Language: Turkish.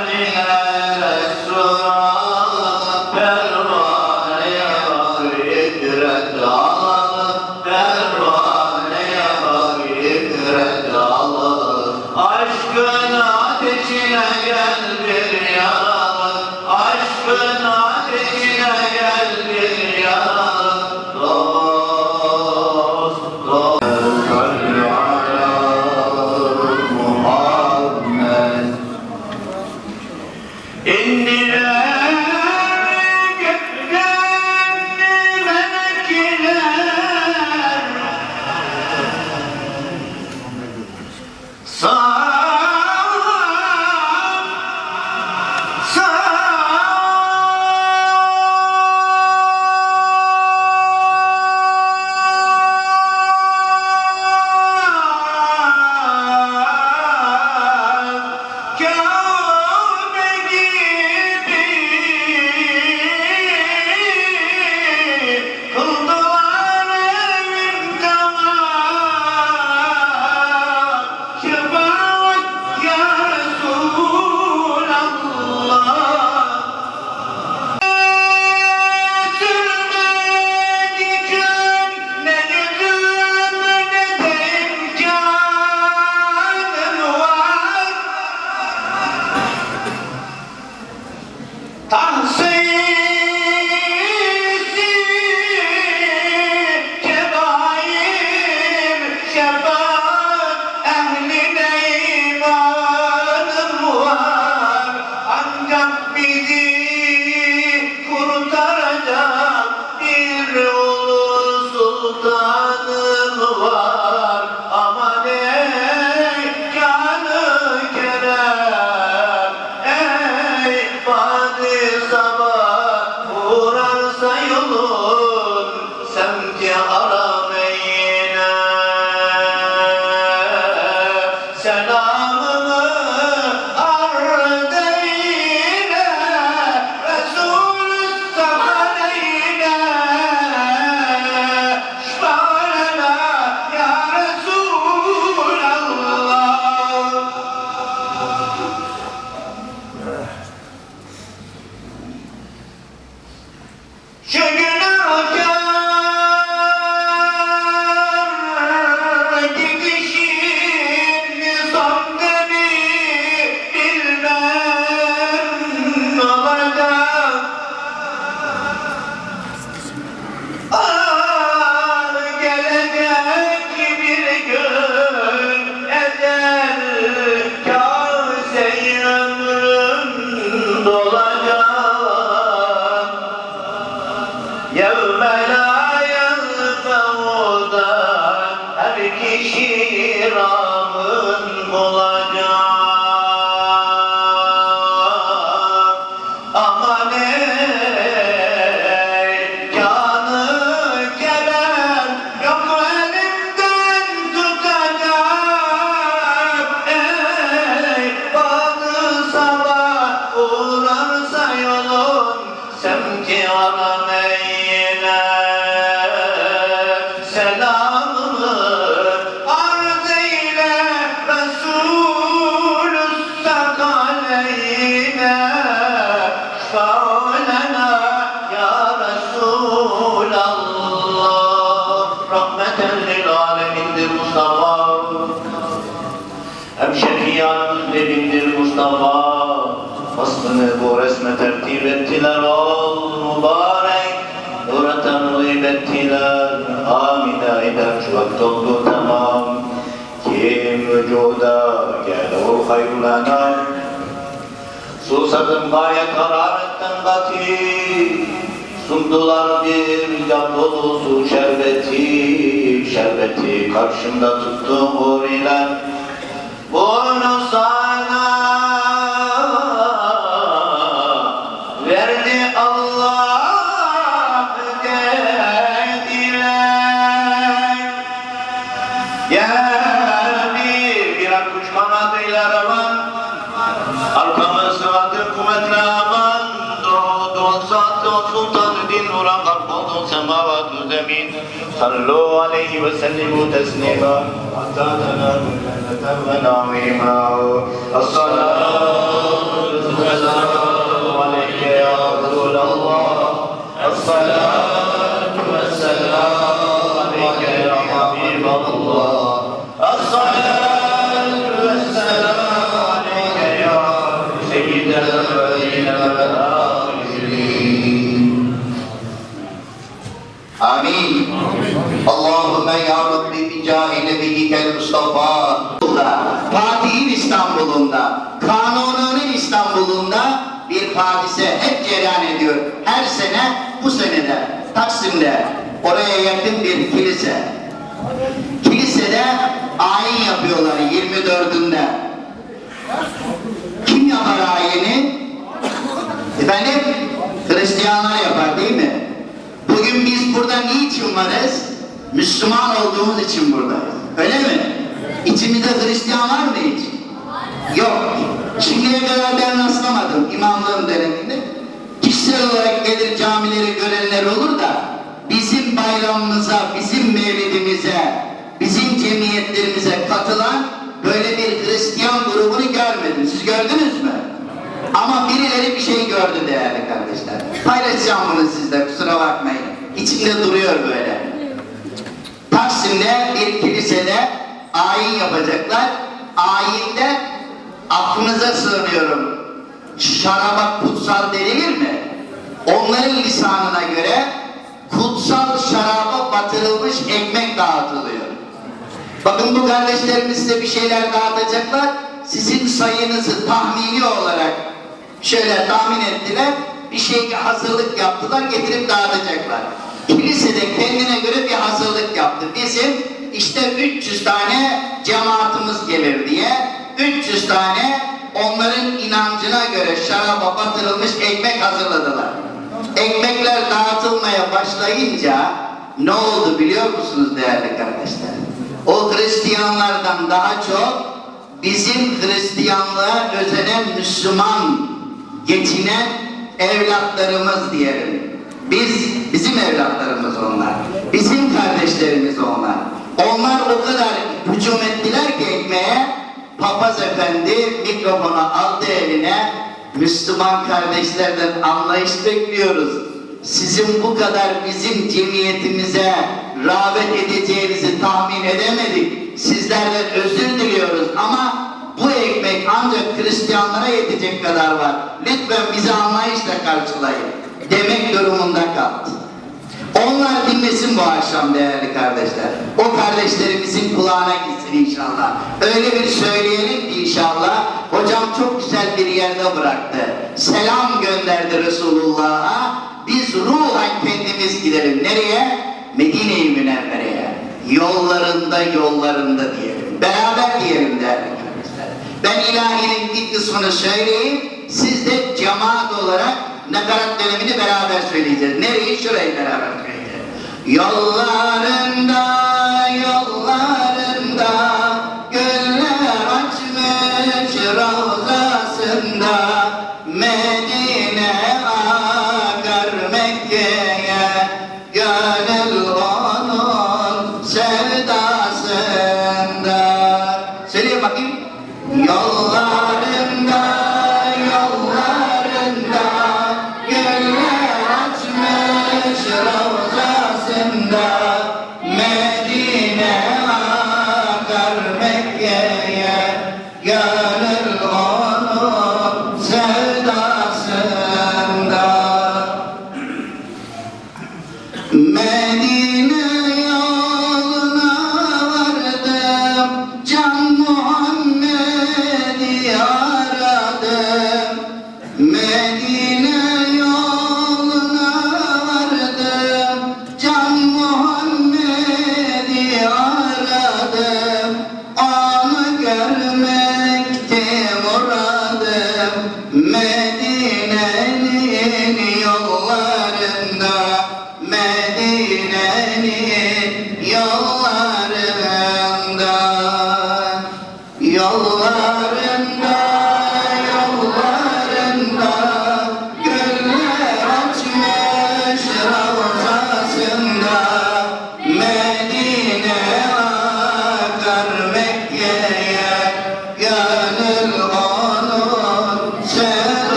வந்து Uh. Mustafa Faslını bu resme tertip ettiler. Ol mübarek. Nuratan uyup ettiler. Amine eder çuvak doldu tamam. Kim vücuda gel o hayırlanan Susadım gayet hararetten kati Sundular bir cam dolusu şerbeti. Şerbeti karşımda tuttum huriler. Bu عليه وسلموا تسليما حتى تنالوا الجنة ونعيما الصلاة والسلام hadise hep cereyan ediyor. Her sene bu senede Taksim'de oraya yakın bir kilise. Kilisede ayin yapıyorlar 24'ünde. Kim yapar ayini? Efendim? Hristiyanlar yapar değil mi? Bugün biz burada niçin varız? Müslüman olduğumuz için buradayız. Öyle mi? İçimizde Hristiyan var mı hiç? Yok. Şimdiye kadar ben rastlamadım imamlığım bizim bayramımıza, bizim mevlidimize, bizim cemiyetlerimize katılan böyle bir Hristiyan grubunu görmedim. Siz gördünüz mü? Ama birileri bir şey gördü değerli kardeşler. Paylaşacağım bunu sizle kusura bakmayın. İçimde duruyor böyle. Taksim'de bir kilisede ayin yapacaklar. Ayinde aklınıza sığınıyorum. Şaraba kutsal denilir mi? Onların lisanına göre kutsal şaraba batırılmış ekmek dağıtılıyor. Bakın bu kardeşlerimiz size bir şeyler dağıtacaklar. Sizin sayınızı tahmini olarak şöyle tahmin ettiler. Bir şey hazırlık yaptılar, getirip dağıtacaklar. Kilisede kendine göre bir hazırlık yaptı. Bizim işte 300 tane cemaatimiz gelir diye 300 tane onların inancına göre şaraba batırılmış ekmek hazırladılar. Ekmekler dağıtılmaya başlayınca ne oldu biliyor musunuz değerli kardeşler? O Hristiyanlardan daha çok bizim Hristiyanlığa özenen Müslüman geçinen evlatlarımız diyelim. Biz, bizim evlatlarımız onlar. Bizim kardeşlerimiz onlar. Onlar o kadar hücum ettiler ki ekmeğe, papaz efendi mikrofonu aldı Müslüman kardeşlerden anlayış bekliyoruz. Sizin bu kadar bizim cemiyetimize rağbet edeceğinizi tahmin edemedik. Sizlerden özür diliyoruz ama bu ekmek ancak Hristiyanlara yetecek kadar var. Lütfen bizi anlayışla karşılayın. Demek durumunda kaldı. Onlar dinlesin bu akşam değerli kardeşler. O kardeşlerimizin kulağına gitsin inşallah. Öyle bir söyleyelim ki inşallah. Hocam çok güzel bir yerde bıraktı. Selam gönderdi Resulullah'a. Biz ruhen kendimiz gidelim. Nereye? Medine-i Münevvere'ye. Yollarında yollarında diyelim. Beraber diyelim değerli kardeşler. Ben ilahinin bir kısmını söyleyeyim. Siz de cemaat olarak nakarat dönemini beraber söyleyeceğiz. Nereyi? Şurayı beraber söyleyeceğiz. Yollarında, yollarında Güller açmış ravzasında